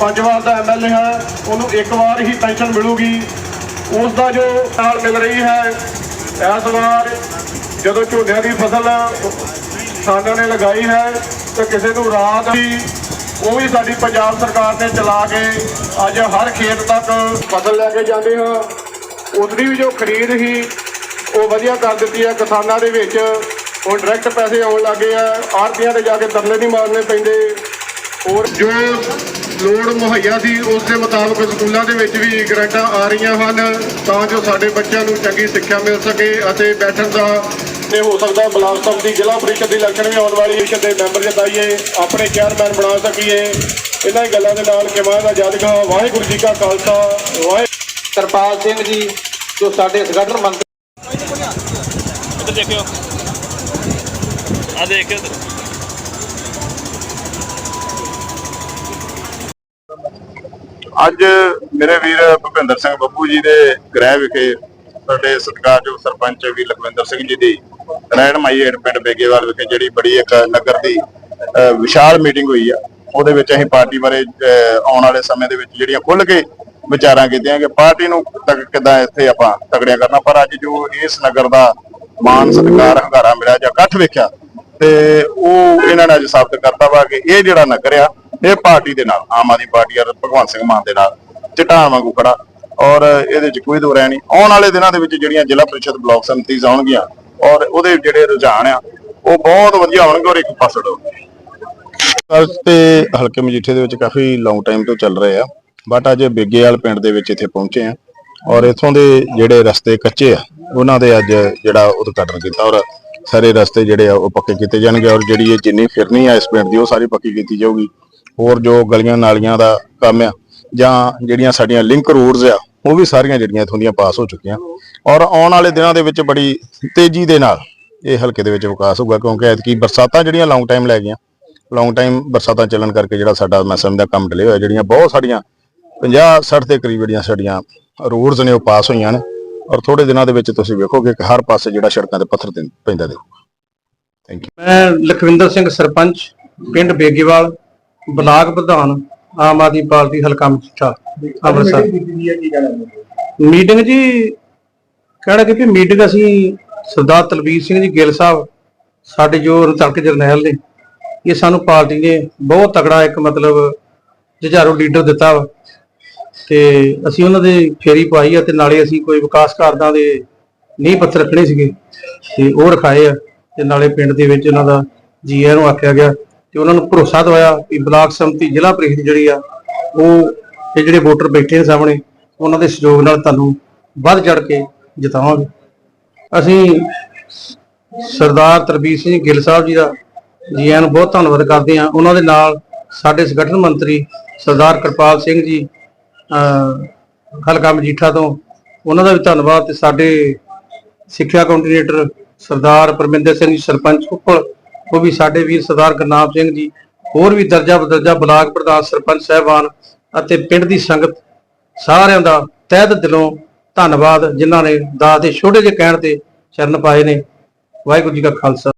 ਪੰਜ ਵਾਰ ਦਾ ਐਮਐਲਏ ਹੈ, ਉਹਨੂੰ ਇੱਕ ਵਾਰ ਹੀ ਪੈਨਸ਼ਨ ਮਿਲੂਗੀ। ਉਸ ਦਾ ਜੋ ਨਾਲ ਮਿਲ ਰਹੀ ਹੈ, ਇਸ ਵਾਰ ਜਦੋਂ ਝੋਨਿਆਂ ਦੀ ਫਸਲ ਕਿਸਾਨਾਂ ਨੇ ਲਗਾਈ ਹੈ, ਤੇ ਕਿਸੇ ਨੂੰ ਰਾਤ ਵੀ ਉਹ ਵੀ ਸਾਡੀ ਪੰਜਾਬ ਸਰਕਾਰ ਨੇ ਚਲਾ ਕੇ ਅੱਜ ਹਰ ਖੇਤ ਤੱਕ ਫਸਲ ਲੈ ਕੇ ਜਾਂਦੇ ਹਾਂ। ਉਸਦੀ ਵੀ ਜੋ ਖਰੀਦ ਸੀ ਉਹ ਵਧੀਆ ਕਰ ਦਿੱਤੀ ਹੈ। ਕਿਸਾਨਾਂ ਦੇ ਵਿੱਚ ਹੁਣ ਡਾਇਰੈਕਟ ਪੈਸੇ ਆਉਣ ਲੱਗੇ ਆ ਆੜਤੀਆਂ ਤੇ ਜਾ ਕੇ ਤਰਲੇ ਨਹੀਂ ਮਾਰਨੇ ਪੈਂਦੇ। ਹੋਰ ਜੋ ਲੋੜ ਮੁਹੱਈਆ ਸੀ ਉਸ ਦੇ ਮੁਤਾਬਕ ਸਕੂਲਾਂ ਦੇ ਵਿੱਚ ਵੀ ਗ੍ਰਾਂਟਾਂ ਆ ਰਹੀਆਂ ਹਨ ਤਾਂ ਜੋ ਸਾਡੇ ਬੱਚਿਆਂ ਨੂੰ ਚੰਗੀ ਸਿੱਖਿਆ ਮਿਲ ਸਕੇ ਅਤੇ ਬੈਠਣ ਦਾ ਤੇ ਹੋ ਸਕਦਾ ਬਲਾਕ ਸੰਮਤੀ ਜ਼ਿਲ੍ਹਾ ਪਰਿਸ਼ਦ ਦੀ ਇਲੈਕਸ਼ਨ ਵੀ ਆਉਣ ਵਾਲੀ ਹੈ ਦੇ ਮੈਂਬਰ ਜਿਤਾਈਏ ਆਪਣੇ ਚੇਅਰਮੈਨ ਬਣਾ ਸਕੀਏ। ਇਹਨਾਂ ਗੱਲਾਂ ਦੇ ਨਾਲ ਕਿਵਾਂ ਦਾ ਜਦਗਾ? ਵਾਹਿਗੁਰੂ ਜੀ ਕਾ ਖਾਲਸਾ ਵਾਹਿ ਕਿਰਪਾਲ ਸਿੰਘ ਜੀ ਜੋ ਸਾਡੇ ਸੰਗਠਨ ਮੰਤਰੀ ਇੱਧਰ ਦੇਖਿਓ। ਆ ਦੇਖ ਅੱਜ ਮੇਰੇ ਵੀਰ ਭੁਪਿੰਦਰ ਸਿੰਘ ਬੱਬੂ ਜੀ ਦੇ ਗ੍ਰਹਿ ਵਿਖੇ ਸਾਡੇ ਸਤਿਕਾਰਯੋਗ ਸਰਪੰਚ ਵੀ ਲਖਵਿੰਦਰ ਸਿੰਘ ਜੀ ਦੀ ਰਹਿਨਮਾਈ ਹੇਠ ਪਿੰਡ ਬੇਗੇਵਾਲ ਵਿਖੇ ਜਿਹੜੀ ਬੜੀ ਇੱਕ ਨਗਰ ਦੀ ਵਿਸ਼ਾਲ ਮੀਟਿੰਗ ਹੋਈ ਆ। ਉਹਦੇ ਵਿੱਚ ਅਸੀਂ ਪਾਰਟੀ ਬਾਰੇ ਅਹ, ਆਉਣ ਵਾਲੇ ਸਮੇਂ ਦੇ ਵਿੱਚ ਜਿਹੜੀਆਂ ਖੁੱਲ ਕੇ ਵਿਚਾਰਾਂ ਕੀਤੀਆਂ ਕਿ ਪਾਰਟੀ ਨੂੰ ਤੱਕ ਕਿੱਦਾਂ ਇੱਥੇ ਆਪਾਂ ਤਗੜੀਆਂ ਕਰਨਾ। ਪਰ ਅੱਜ ਜੋ ਇਸ ਨਗਰ ਦਾ ਮਾਨ ਸਤਿਕਾਰ ਹੰਗਾਰਾ ਮਿਲਿਆ ਜਾਂ ਇਕੱਠ ਵੇਖਿਆ ਤੇ ਉਹ ਇਹਨਾਂ ਨੇ ਅੱਜ ਸਾਬਤ ਕਰਤਾ ਵਾ ਕਿ ਇਹ ਜਿਹੜਾ ਨਗਰ ਆ ਇਹ ਪਾਰਟੀ ਦੇ ਨਾਲ, ਆਮ ਆਦਮੀ ਪਾਰਟੀ ਔਰ ਭਗਵੰਤ ਸਿੰਘ ਮਾਨ ਦੇ ਨਾਲ ਚਟਾਨ ਵਾਂਗੂ ਖੜਾ। ਔਰ ਇਹਦੇ ਵਿੱਚ ਕੋਈ ਦੋ ਰਹਿ ਨਹੀਂ। ਆਉਣ ਵਾਲੇ ਦਿਨਾਂ ਦੇ ਵਿੱਚ ਜਿਹੜੀਆਂ ਜ਼ਿਲ੍ਹਾ ਪ੍ਰੀਸ਼ਦ ਬਲਾਕ ਸੰਮਤੀਜ਼ ਆਉਣਗੀਆਂ, ਔਰ ਉਹਦੇ ਜਿਹੜੇ ਰੁਝਾਨ ਆ, ਉਹ ਬਹੁਤ ਵਧੀਆ ਹੋਣਗੇ ਔਰ ਇੱਕ ਪਾਸੜ ਹੋਣਗੇ ਅੱਜ ਤੇ ਹਲਕੇ ਮਜੀਠੇ ਦੇ ਵਿੱਚ ਕਾਫੀ ਲੌਂਗ ਟਾਈਮ ਤੋਂ ਚੱਲ ਰਹੇ ਆ ਬਟ ਅੱਜ ਬੇਗੇਵਾਲ ਪਿੰਡ ਦੇ ਵਿੱਚ ਇੱਥੇ ਪਹੁੰਚੇ ਆ, ਔਰ ਇਥੋਂ ਦੇ ਜਿਹੜੇ ਰਸਤੇ ਕੱਚੇ ਆ, ਉਹਨਾਂ ਦੇ ਅੱਜ ਜਿਹੜਾ ਉਦਘਾਟਨ ਕੀਤਾ, ਔਰ ਸਾਰੇ ਰਸਤੇ ਜਿਹੜੇ ਆ, ਉਹ ਪੱਕੇ ਕੀਤੇ ਜਾਣਗੇ, ਔਰ ਜਿਹੜੀ ਇਹ ਜਿੰਨੀ ਫਿਰਨੀ ਆ ਇਸ ਪਿੰਡ ਦੀ, ਉਹ ਸਾਰੀ ਪੱਕੀ ਕੀਤੀ ਜਾਊਗੀ। ਹੋਰ ਜੋ ਗਲੀਆਂ ਨਾਲੀਆਂ ਦਾ ਕੰਮ ਆ, ਜਾਂ ਜਿਹੜੀਆਂ ਸਾਡੀਆਂ ਲਿੰਕ ਰੋਡਸ ਆ, ਉਹ ਵੀ ਸਾਰੀਆਂ ਜਿਹੜੀਆਂ ਇਥੋਂ ਦੀਆਂ ਪਾਸ ਹੋ ਚੁੱਕੀਆਂ। ਔਰ ਆਉਣ ਵਾਲੇ ਦਿਨਾਂ ਦੇ ਵਿੱਚ ਬੜੀ ਤੇਜ਼ੀ ਦੇ ਨਾਲ ਇਹ ਹਲਕੇ ਦੇ ਵਿੱਚ ਵਿਕਾਸ ਹੋਊਗਾ, ਕਿਉਂਕਿ ਐਤਕੀ ਬਰਸਾਤਾਂ ਜਿਹੜੀਆਂ ਲੌਂਗ ਟਾਈਮ ਲੈ ਗਈਆਂ। ਲੌਂਗ ਟਾਈਮ ਬਰਸਾਤਾਂ ਚੱਲਣ ਕਰਕੇ ਜਿਹੜਾ ਸਾਡਾ ਮੈਂ ਸਮਝਦਾ ਕੰਮ ਡਿਲੇ ਹੋਇਆ, ਜਿਹੜੀਆਂ ਬਹੁਤ ਸਾਡੀਆਂ 50 60 ਦੇ ਕਰੀਬ ਜਿਹੜੀਆਂ ਸਾਡੀਆਂ ਰੋਡਸ ਨੇ, ਉਹ ਪਾਸ ਹੋਈਆਂ ਨੇ। ਔਰ ਥੋੜੇ ਦਿਨਾਂ ਦੇ ਵਿੱਚ ਤੁਸੀਂ ਵੇਖੋਗੇ ਕਿ ਹਰ ਪਾਸੇ ਜਿਹੜਾ ਸੜਕਾਂ ਤੇ ਪੱਥਰ ਪੈਂਦਾ ਦੇਖੋ। ਥੈਂਕ ਯੂ ਮੈਂ ਲਖਵਿੰਦਰ ਸਿੰਘ ਸਰਪੰਚ, ਪਿੰਡ ਬੇਗੇਵਾਲ। ਬਲਾਕ ਪ੍ਰਧਾਨ ਆਮ ਆਦਮੀ ਪਾਰਟੀ ਹਲਕਾ ਮਠਾ ਅੰਮ੍ਰਿਤਸਰ। ਮੀਟਿੰਗ ਜੀ ਕਹਿਣਾ ਕਿ ਵੀ ਮੀਟਿੰਗ ਅਸੀਂ ਸਰਦਾਰ ਤਲਵੀਰ ਸਿੰਘ ਜੀ ਗਿੱਲ ਸਾਹਿਬ ਸਾਡੇ ਜੋ ਤਲਕ ਜਰਨੈਲ ਨੇ ਇਹ ਸਾਨੂੰ ਪਾਰਟੀ ਨੇ ਬਹੁਤ ਤਕੜਾ ਇੱਕ ਮਤਲਬ ਜੁਝਾਰੂ ਲੀਡਰ ਦਿੱਤਾ ਵਾ। ਤੇ ਅਸੀਂ ਉਹਨਾਂ ਦੇ ਫੇਰੀ ਪਾਈ ਆ ਤੇ ਨਾਲੇ ਅਸੀਂ ਕੋਈ ਵਿਕਾਸ ਕਾਰਜਾਂ ਦੇ ਨੀਂਹ ਪੱਥਰ ਰੱਖਣੇ ਸੀਗੇ ਤੇ ਉਹ ਰਖਾਏ ਆ ਤੇ ਨਾਲੇ ਪਿੰਡ ਦੇ ਵਿੱਚ ਉਹਨਾਂ ਦਾ ਜੀਆ ਨੂੰ ਆਖਿਆ ਗਿਆ। ਤੇ ਉਹਨਾਂ ਨੂੰ ਭਰੋਸਾ ਦਵਾਇਆ ਕਿ ਬਲਾਕ ਸੰਮਤੀ ਜ਼ਿਲ੍ਹਾ ਪ੍ਰੀਸ਼ਦ ਜਿਹੜੀ ਆ, ਉਹ ਇਹ ਜਿਹੜੇ ਵੋਟਰ ਬੈਠੇ ਨੇ ਸਾਹਮਣੇ, ਉਹਨਾਂ ਦੇ ਸਹਿਯੋਗ ਨਾਲ ਤੁਹਾਨੂੰ ਵੱਧ ਚੜ ਕੇ ਜਿਤਾਵਾਂਗੇ। ਅਸੀਂ ਸਰਦਾਰ ਤਰਬੀਰ ਸਿੰਘ ਗਿੱਲ ਸਾਹਿਬ ਜੀ ਦਾ ਜੀਆਂ ਨੂੰ ਬਹੁਤ ਧੰਨਵਾਦ ਕਰਦੇ ਹਾਂ। ਉਹਨਾਂ ਦੇ ਨਾਲ ਸਾਡੇ ਸੰਗਠਨ ਮੰਤਰੀ ਸਰਦਾਰ ਕਿਰਪਾਲ ਸਿੰਘ ਜੀ ਹਲਕਾ ਮਜੀਠਾ ਤੋਂ ਉਹਨਾਂ ਦਾ ਵੀ ਧੰਨਵਾਦ ਤੇ ਸਾਡੇ ਸਿੱਖਿਆ ਕੋਆਰਡੀਨੇਟਰ ਸਰਦਾਰ ਪਰਮਿੰਦਰ ਸਿੰਘ ਜੀ, ਸਰਪੰਚ ਉੱਪਲ ਉਹ ਵੀ ਸਾਡੇ ਵੀਰ ਸਰਦਾਰ ਗੁਰਨਾਮ ਸਿੰਘ ਜੀ, ਹੋਰ ਵੀ ਦਰਜਾ ਬਦਰਜਾ ਬਲਾਕ ਪ੍ਰਧਾਨ ਸਰਪੰਚ ਸਹਿਬਾਨ ਅਤੇ ਪਿੰਡ ਦੀ ਸੰਗਤ ਸਾਰਿਆਂ ਦਾ ਤਹਿ ਦਿਲੋਂ ਧੰਨਵਾਦ, ਜਿਨ੍ਹਾਂ ਨੇ ਦਾਸ ਦੇ ਛੋਟੇ ਜਿਹੇ ਕਹਿਣ ਤੇ ਚਰਨ ਪਾਏ ਨੇ। ਵਾਹਿਗੁਰੂ ਜੀ ਕਾ ਖਾਲਸਾ।